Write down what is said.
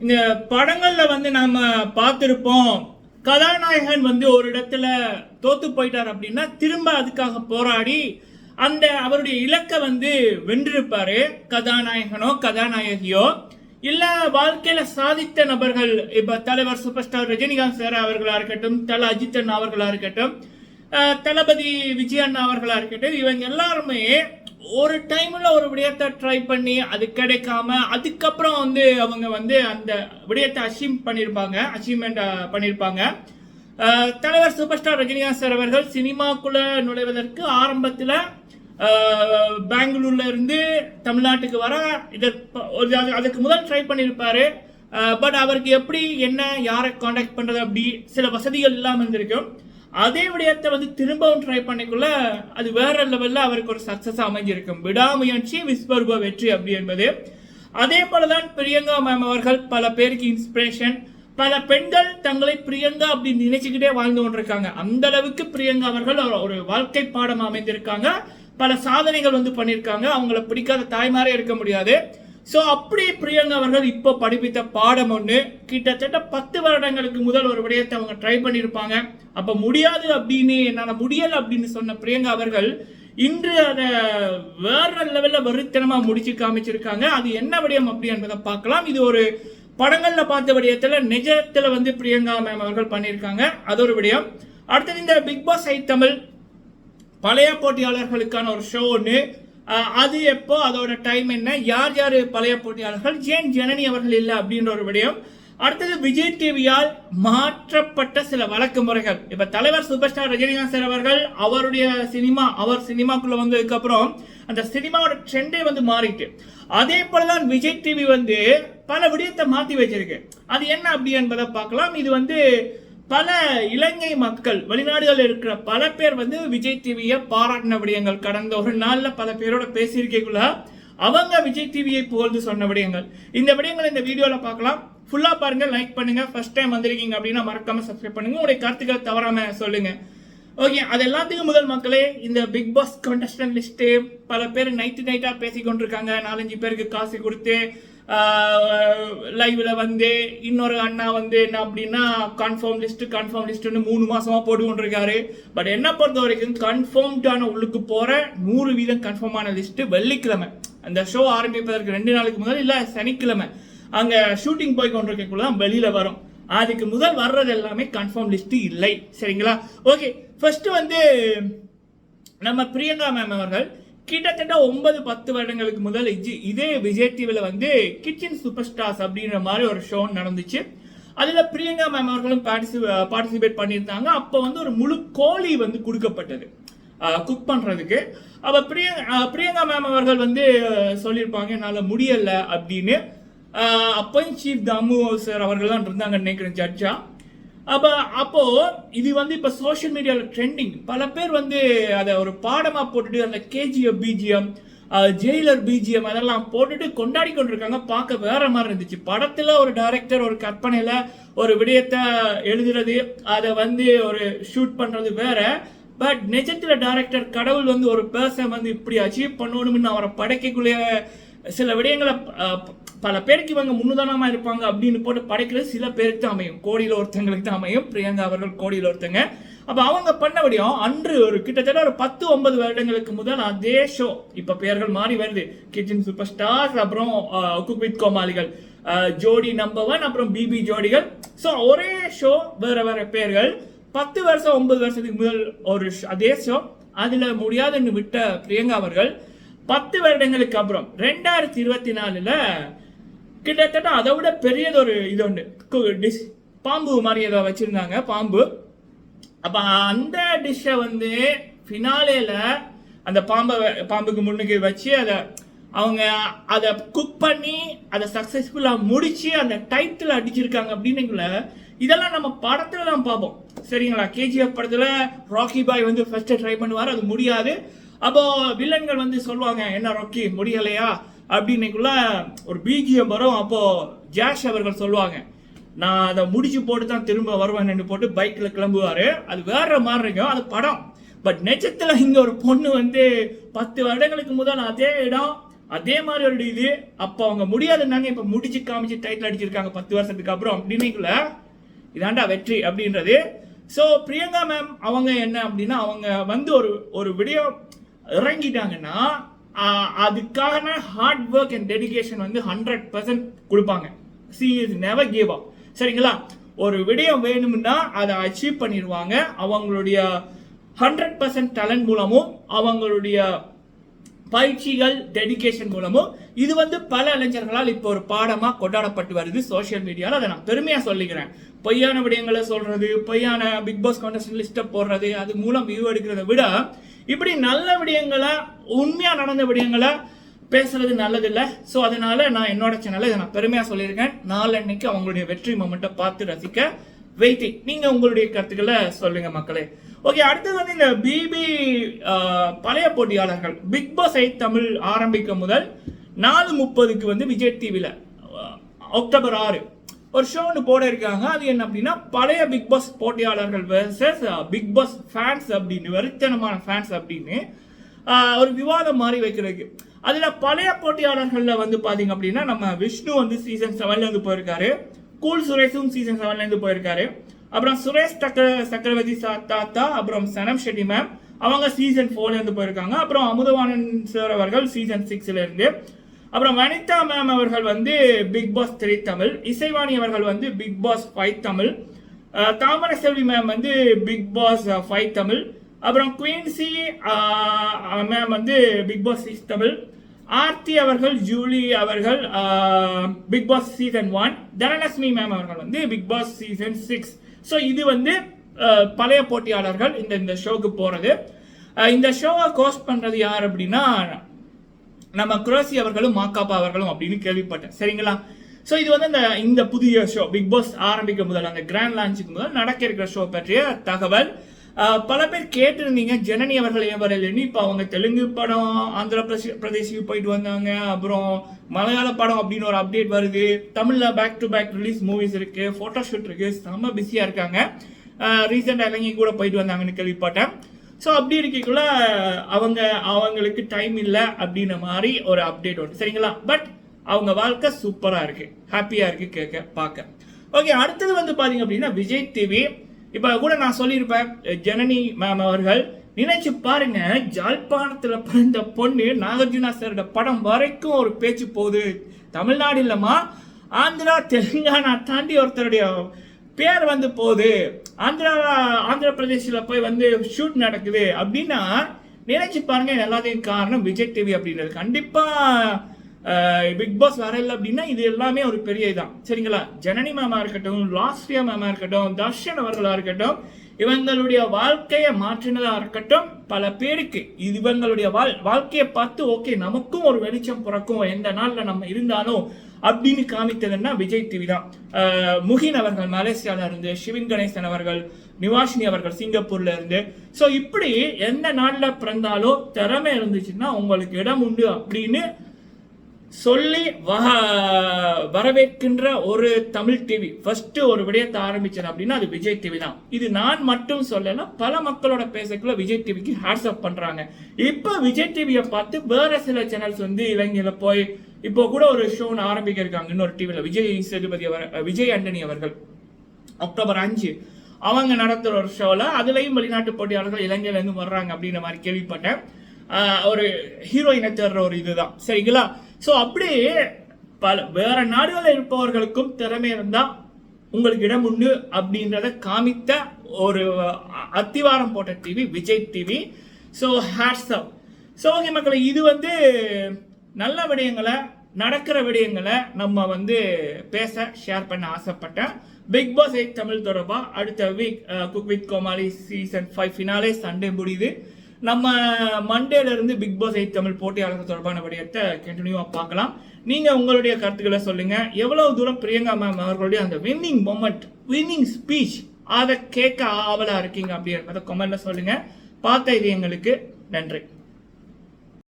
இந்த படங்கள்ல வந்து நாம பார்த்திருப்போம் கதாநாயகன் வந்து ஒரு இடத்துல தோத்து போயிட்டார் அப்படின்னா திரும்ப அதுக்காக போராடி அந்த அவருடைய இலக்கை வந்து வென்றிருப்பாரு. கதாநாயகனோ கதாநாயகியோ. இல்ல வாழ்க்கையில சாதித்த நபர்கள் இப்ப தலைவர் சூப்பர் ஸ்டார் ரஜினிகாந்த் சார் அவர்களா இருக்கட்டும் தல அஜித் அண்ணா அவர்களா இருக்கட்டும் தளபதி விஜய் அண்ணா அவர்களா இருக்கட்டும் இவங்க எல்லாருமே ஒரு டைமில் ஒரு விடயத்தை ட்ரை பண்ணி அது கிடைக்காம அதுக்கப்புறம் வந்து அவங்க வந்து அந்த விடயத்தை அசீம் பண்ணியிருப்பாங்க அச்சீவ்மெண்ட் பண்ணியிருப்பாங்க தலைவர் சூப்பர் ஸ்டார் ரஜினிகாந்த் சார் அவர்கள் சினிமாக்குள்ளே நுழைவதற்கு ஆரம்பத்தில் பெங்களூர்ல இருந்து தமிழ்நாட்டுக்கு வர இதற்கு ஒரு அது- அதுக்கு முதல் ட்ரை பண்ணியிருப்பாரு பட் அவருக்கு எப்படி என்ன யாரை காண்டாக்ட் பண்ணுறது அப்படி சில வசதிகள் இல்லாமல் இருந்திருக்கும். அதே விடயத்தை வந்து திரும்பவும் ட்ரை பண்ணிக்குள்ள அது வேற லெவலில் அவருக்கு ஒரு சக்ஸஸ் அமைஞ்சிருக்கும் விடாமுயற்சி விஸ்வரூப வெற்றி அப்படி என்பது. அதே போலதான் பிரியங்கா மேம் அவர்கள் பல பேருக்கு இன்ஸ்பிரேஷன் பல பெண்கள் தங்களை பிரியங்கா அப்படின்னு நினைச்சுக்கிட்டே வாழ்ந்து கொண்டிருக்காங்க. அந்த அளவுக்கு பிரியங்கா அவர்கள் ஒரு வாழ்க்கை பாடம் அமைந்திருக்காங்க. பல சாதனைகள் வந்து பண்ணியிருக்காங்க அவங்கள பிடிக்காத தாய்மாரே இருக்க முடியாது. ஸோ அப்படி பிரியங்கா அவர்கள் இப்போ படிப்பித்த பாடம் ஒன்று கிட்டத்தட்ட பத்து வருடங்களுக்கு முதல் ஒரு விடயத்தை அவங்க ட்ரை பண்ணியிருப்பாங்க அப்போ முடியாது அப்படின்னு என்னால் முடியல அப்படின்னு சொன்ன பிரியங்கா அவர்கள் இன்று அதை வேற லெவலில் வெறித்தனமாக முடிச்சு காமிச்சிருக்காங்க. அது என்ன விடயம் அப்படி என்பதை பார்க்கலாம். இது ஒரு படங்களில் பார்த்த விடயத்தில் நிஜத்தில் வந்து பிரியங்கா மேம் அவர்கள் பண்ணியிருக்காங்க அது ஒரு விடயம். அடுத்தது இந்த பிக் பாஸ் ஐ தமிழ் பழைய போட்டியாளர்களுக்கான ஒரு ஷோ ஒன்று அது எப்போ அதோட டைம் என்ன? யார் யார் பழைய போட்டியாளர்கள்? ஏன் ஜனனி அவர்கள் இல்லை அப்படின்ற ஒரு விடயம். அடுத்தது விஜய் டிவியால் மாற்றப்பட்ட சில வழக்கு முறைகள். இப்ப தலைவர் சூப்பர் ஸ்டார் ரஜினிகாந்த் சார் அவர்கள் அவருடைய சினிமா அவர் சினிமாக்குள்ள வந்ததுக்கு அப்புறம் அந்த சினிமாவோட ட்ரெண்டே வந்து மாறிட்டு. அதே போலதான் விஜய் டிவி வந்து பல விடயத்தை மாத்தி வச்சிருக்கு. அது என்ன அப்படி என்பதை பார்க்கலாம். இது வந்து பல இலங்கை மக்கள் வெளிநாடுகளில் இருக்கிற பல பேர் வந்து விஜய் டிவியை பாராட்டின விடயங்கள். கடந்த ஒரு நாளில் பல பேரோட பேசியிருக்கீங்களா அவங்க விஜய் டிவியை புகழ்ந்து சொன்ன விடயங்கள். இந்த விடயங்கள் இந்த வீடியோவில் பார்க்கலாம். ஃபுல்லாக பாருங்க லைக் பண்ணுங்க. ஃபர்ஸ்ட் டைம் வந்திருக்கீங்க அப்படின்னா மறக்காம சப்ஸ்கிரைப் பண்ணுங்க. உங்களுடைய கருத்துக்களை தவறாம சொல்லுங்க. ஓகே அது எல்லாத்துக்கும் முதல் மக்களே இந்த பிக் பாஸ் கண்டஸ்டன் லிஸ்ட்டு பல பேர் நைட்டு நைட்டாக பேசி கொண்டிருக்காங்க நாலஞ்சு பேருக்கு காசு கொடுத்து லைவில் வந்து இன்னொரு அண்ணா வந்து என்ன அப்படின்னா கன்ஃபார்ம் லிஸ்ட் கன்ஃபார்ம் லிஸ்ட்னு மூணு மாசமா போட்டு கொண்டிருக்காரு. பட் என்ன பொறுத்த வரைக்கும் கன்ஃபார்ம்டான உள்ளுக்கு போற நூறு வீதம் கன்ஃபார்மான லிஸ்ட் வெள்ளிக்கிழமை. அந்த ஷோ ஆரம்பிப்பதற்கு ரெண்டு நாளுக்கு முதல் இல்ல சனிக்கிழமை. அங்க ஷூட்டிங் போய் கொண்டிருக்கக்குள்ள தான் வெளியில வரும். அதுக்கு முதல் வர்றது எல்லாமே கன்ஃபார்ம் லிஸ்ட் இல்லை. சரிங்களா? ஓகே ஃபர்ஸ்ட் வந்து நம்ம பிரியங்கா மேம் அவர்கள் கிட்டத்தட்ட ஒன்பது பத்து வருடங்களுக்கு முதல் இதே விஜய் டிவியில் வந்து கிச்சன் சூப்பர் ஸ்டார்ஸ் அப்படின்ற மாதிரி ஒரு ஷோ நடந்துச்சு. அதில் பிரியங்கா மேம் அவர்களும் பார்ட்டிசிபேட் பண்ணியிருந்தாங்க. அப்போ வந்து ஒரு முழு கோழி வந்து கொடுக்கப்பட்டது. குக் பண்ணுறதுக்கு அப்போ பிரியங்கா பிரியங்கா மேம் அவர்கள் வந்து சொல்லியிருப்பாங்க என்னால் முடியலை அப்படின்னு. அஹ், அப்போயும் சீஃப் தாமு சார் அவர்கள் தான் இருந்தாங்க நினைக்கிறேன் ஜட்ஜா அப்போ அப்போது இது வந்து இப்போ சோஷியல் மீடியாவில் ட்ரெண்டிங் பல பேர் வந்து அதை ஒரு பாடமாக போட்டுட்டு அந்த கேஜிஎஃப் பிஜிஎம் ஜெயிலர் பிஜிஎம் அதெல்லாம் போட்டுட்டு கொண்டாடி கொண்டிருக்காங்க. பார்க்க வேற மாதிரி இருந்துச்சு. படத்தில் ஒரு டைரக்டர் ஒரு கற்பனையில் ஒரு விடயத்தை எழுதுறது அதை வந்து ஒரு ஷூட் பண்ணுறது வேற. பட் நிஜத்தில் டைரக்டர் கடவுள் வந்து ஒரு பர்சன் வந்து இப்படி அச்சீவ் பண்ணணும்னு அவரை படைக்கக்குள்ளே சில விடயங்களை பல பேருக்கு இவங்க முன்னுதாரணமாக இருப்பாங்க அப்படின்னு போட்டு படைக்கிறது சில பேருக்கு தான் அமையும். கோடியில் ஒருத்தங்களுக்கு தான் அமையும். பிரியங்கா அவர்கள் கோடியில் ஒருத்தங்க. அப்போ அவங்க பண்ண அன்று ஒரு கிட்டத்தட்ட ஒரு பத்து ஒன்பது வருடங்களுக்கு முதல் அதே ஷோ இப்போ பெயர்கள் மாறி வருது. கிச்சன் சூப்பர் ஸ்டார்ஸ் அப்புறம் குக் வித் கோமாளிகள். ஜோடி நம்பர் ஒன் அப்புறம் பிபி ஜோடிகள் ஸோ ஒரே ஷோ வேற வேற பேர்கள். பத்து வருஷம் ஒன்பது வருஷத்துக்கு முதல் ஒரு அதே ஷோ அதில் முடியாதுன்னு விட்ட பிரியங்கா அவர்கள் பத்து வருடங்களுக்கு அப்புறம் ரெண்டாயிரத்தி இருபத்தி நாலில் கிட்டத்தட்ட அதை விட பெரியதொரு இது ஒன்று கு- டிஷ் பாம்பு மாதிரி ஏதோ வச்சுருந்தாங்க பாம்பு. அப்போ அந்த டிஷ்ஷை வந்து ஃபினாலேல அந்த பாம்பை பாம்புக்கு முன்னுக்கு வச்சு அதை அவங்க அதை குக் பண்ணி அதை சக்ஸஸ்ஃபுல்லாக முடித்து அந்த டைட்டில் அடிச்சிருக்காங்க அப்படின்னுக்குள்ள இதெல்லாம் நம்ம படத்தில் தான் பார்ப்போம். சரிங்களா? கேஜிஎஃப் படத்தில் ராக்கி பாய் வந்து ஃபஸ்ட்டு ட்ரை பண்ணுவார் அது முடியாது. அப்போது வில்லன்கள் வந்து சொல்லுவாங்க என்ன ராக்கி முடியலையா? அப்படின்னைக்குள்ள ஒரு பிஜிஎம் வரும். அப்போது ஜாஷ் அவர்கள் சொல்லுவாங்க நான் அதை முடிச்சு போட்டு தான் திரும்ப வருவேன்னு போட்டு பைக்கில் கிளம்புவாரு. அது வேற மாதிரி இருக்கும். அது படம். பட் நெஜத்தில் இங்கே ஒரு பொண்ணு வந்து பத்து வருடங்களுக்கு முதல் அதே இடம் அதே மாதிரி ஒரு இது. அப்போ அவங்க முடியாதுன்னாங்க இப்போ முடிச்சு காமிச்சு டைட்டில் அடிச்சிருக்காங்க பத்து வருஷத்துக்கு அப்புறம். அப்படின்னைக்குள்ள இதாண்டா வெற்றி அப்படின்றது. ஸோ பிரியங்கா மேம் அவங்க என்ன அப்படின்னா அவங்க வந்து ஒரு ஒரு விடியோ இறங்கிட்டாங்கன்னா அதுக்கான ஹார்ட் ஒர்க் அண்ட் டெடிகேஷன் வந்து ஹண்ட்ரட் பர்சன்ட் கொடுப்பாங்க. She is never gave up சரிங்களா? ஒரு விடயம் வேணும்னா அதை அச்சீவ் பண்ணிடுவாங்க. அவங்களுடைய ஹண்ட்ரட் பர்சன்ட் டேலண்ட் மூலமும் அவங்களுடைய பயிற்சிகள் டெடிகேஷன் மூலமும். இது வந்து பல இளைஞர்களால் இப்போ ஒரு பாடமாக கொண்டாடப்பட்டு வருது சோஷியல் மீடியாவில் அதை நான் பெருமையாக சொல்லிக்கிறேன். பொய்யான விடயங்களை சொல்கிறது பொய்யான பிக் பாஸ் கான்டெஸ்ட் லிஸ்ட்டை போடுறது அது மூலம் வியூ எடுக்கிறத விட இப்படி நல்ல விடயங்களை உண்மையாக நடந்த விடயங்களை பேசுறது நல்லதில்ல. ஸோ அதனால நான் என்னோட சேனலை இதை நான் பெருமையாக சொல்லியிருக்கேன். நாளன்னைக்கு அவங்களுடைய வெற்றி மொமெண்ட்டை பார்த்து ரசிக்க வெயிட்டிங் நீங்கள் உங்களுடைய கருத்துக்களை சொல்லுங்க மக்களே. ஓகே அடுத்தது வந்து இந்த பிபி பழைய போட்டியாளர்கள். பிக் பாஸ் எயிட் தமிழ் ஆரம்பிக்கும் முதல் நாலு முப்பதுக்கு வந்து விஜய் டிவியில் அக்டோபர் ஆறு. ஒரு ஷோ ஒன்று போட இருக்காங்க அது என்ன அப்படின்னா பழைய பிக் பாஸ் போட்டியாளர்கள் வெர்சஸ் பிக் பாஸ் ஃபேன்ஸ் அப்படின்னு வெறித்தனமான ஃபேன்ஸ் அப்படின்னு ஒரு விவாதம் மாதிரி வைக்கிறதுக்கு. அதில் பழைய போட்டியாளர்களில் வந்து பார்த்தீங்க அப்படின்னா நம்ம விஷ்ணு வந்து சீசன் செவன்லேருந்து போயிருக்காரு. கூல் சுரேஷும் சீசன் செவன்லேருந்து போயிருக்காரு. அப்புறம் சுரேஷ் சக்கர சக்கரவர்த்தி தாத்தா அப்புறம் சனம் ஷெட்டி மேம் அவங்க சீசன் ஃபோர்லேருந்து போயிருக்காங்க. அப்புறம் அமுதவாணன் சார் அவர்கள் சீசன் சிக்ஸ்லேருந்து அப்புறம் வனிதா மேம் அவர்கள் வந்து Bigg Boss three Tamil Isaivani அவர்கள் வந்து Bigg Boss five Tamil Thamaraiselvi Thamarai Selvi ma'am வந்து பிக் பாஸ் ஃபைவ் தமிழ் அப்புறம் குயின்சி மேம் வந்து Bigg Boss six Tamil Aarthi அவர்கள் ஜூலி அவர்கள் Bigg Boss season one Dhanalakshmi ma'am அவர்கள் வந்து Bigg Boss season six so இது வந்து பழைய போட்டியாளர்கள் இந்த இந்த ஷோக்கு போகிறது இந்த ஷோவை கோஸ்ட் பண்ணுறது யார் அப்படின்னா நம்ம குரோசி அவர்களும் மாக்காப்பா அவர்களும் அப்படின்னு கேள்விப்பட்டேன். சரிங்களா? ஸோ இது வந்து இந்த இந்த புதிய ஷோ பிக் பாஸ் ஆரம்பிக்கும் முதல் அந்த கிராண்ட் லான்ச்சுக்கு முதல் நடக்க இருக்கிற ஷோ பற்றிய தகவல். பல பேர் கேட்டிருந்தீங்க ஜனனி அவர்கள் ஏன் வரலன்னு இப்போ அவங்க தெலுங்கு படம் ஆந்திர பிரதேஷ் பிரதேசுக்கு போயிட்டு வந்தாங்க. அப்புறம் மலையாள படம் அப்படின்னு ஒரு அப்டேட் வருது. தமிழில் back to back release movies இருக்குது ஃபோட்டோ ஷூட் செம்ம பிஸியாக இருக்காங்க. ரீசெண்டாக இலங்கை கூட போயிட்டு வந்தாங்கன்னு கேள்விப்பட்டேன். ஸோ அப்படி இருக்கக்குள்ள அவங்க அவங்களுக்கு டைம் இல்லை அப்படின்ன மாதிரி ஒரு அப்டேட் ஒன்று சரிங்களா? பட் அவங்க வாழ்க்கை சூப்பராக இருக்கு. ஹாப்பியாக இருக்கு கேட்க பார்க்க ஓகே அடுத்தது வந்து பார்த்தீங்க அப்படின்னா விஜய் டிவி இப்போ கூட நான் சொல்லியிருப்பேன் ஜனனி மேம் அவர்கள் நினைச்சு பாருங்க ஜாழ்ப்பாணத்தில் பிறந்த பொண்ணு நாகார்ஜுனா சாரோட படம் வரைக்கும் ஒரு பேச்சு போகுது. தமிழ்நாடு இல்லைம்மா ஆந்திரா தெலுங்கானா தாண்டி ஒருத்தருடைய பேர் வந்து போகுது. ஆந்திரா ஆந்திர பிரதேசில் போய் வந்து ஷூட் நடக்குது அப்படின்னா நினைச்சு பாருங்க எல்லாத்தையும் காரணம் விஜய் டிவி அப்படின்றது. கண்டிப்பா பிக் பாஸ் வரல அப்படின்னா இது எல்லாமே ஒரு பெரிய இதான். சரிங்களா? ஜனனி மாமா இருக்கட்டும் லாஸ்ட்ரியா மாமா இருக்கட்டும் தர்ஷன் அவர்களா இருக்கட்டும் இவங்களுடைய வாழ்க்கையை மாற்றினதா இருக்கட்டும் பல பேருக்கு இது இவங்களுடைய வாழ் வாழ்க்கையை பார்த்து ஓகே நமக்கும் ஒரு வெளிச்சம் பிறக்கும். எந்த நாள்ல நம்ம இருந்தாலும் அப்படின்னு காமித்ததுன்னா விஜய் டிவி தான். முகின் அவர்கள் மலேசியால இருந்து சிவின் கணேசன் அவர்கள் நிவாஷினி அவர்கள் சிங்கப்பூர்ல இருந்து. ஸோ இப்படி எந்த நாள்ல பிறந்தாலோ திறமை இருந்துச்சுன்னா உங்களுக்கு இடம் உண்டு அப்படின்னு சொல்லி வ- வரவேற்கின்ற ஒரு தமிழ் டிவி ஃபர்ஸ்ட் ஒரு விடயத்தை ஆரம்பிச்சேன் அப்படின்னா அது விஜய் டிவி தான். இது நான் மட்டும் சொல்லல பல மக்களோட பேசக்குள்ள விஜய் டிவிக்கு ஹேட்ஸ்அப் பண்றாங்க. இப்போ விஜய் டிவியை பார்த்து வேற சில சேனல்ஸ் வந்து இலங்கையில போய் இப்போ கூட ஒரு ஷோன்னு ஆரம்பிக்க இருக்காங்க. இன்னொரு டிவியில் விஜய் சேதுபதி அவர் விஜய் ஆண்டனி அவர்கள். அக்டோபர் அஞ்சு. அவங்க நடத்துகிற ஒரு ஷோவில் அதுலேயும் வெளிநாட்டு போட்டியாளர்கள் இலங்கையிலேருந்து வர்றாங்க அப்படின்ற மாதிரி கேள்விப்பட்டேன். ஒரு ஹீரோயினை தேடுற ஒரு இதுதான். சரிங்களா? ஸோ அப்படியே பல வேற நாடுகளில் இருப்பவர்களுக்கும் திறமை இருந்தால் உங்களுக்கு இடம் உண்டு அப்படின்றத காமித்த ஒரு அத்திவாரம் போட்ட TV Vijay TV so hats so okay மக்களை இது வந்து நல்ல விடயங்களை நடக்கிற விடயங்களை நம்ம வந்து பேச ஷேர் பண்ண ஆசைப்பட்டேன். பிக் பாஸ் எயிட் தமிழ் தொடர்பாக அடுத்த week cook with Comali season five finale Sunday முடியுது. நம்ம மண்டேலேருந்து பிக் பாஸ் எயிட் தமிழ் போட்டியாளர்கள் தொடர்பான விடயத்தை கண்டினியூவாக பார்க்கலாம். நீங்கள் உங்களுடைய கருத்துக்களை சொல்லுங்கள் எவ்வளவு தூரம் பிரியங்கா மேம் அவர்களுடைய அந்த வின்னிங் மொமெண்ட் வின்னிங் ஸ்பீச் அதை கேட்க ஆவலாக இருக்கீங்க அப்படின்றத கமெண்ட்ல சொல்லுங்கள் பார்த்த இது எங்களுக்கு நன்றி.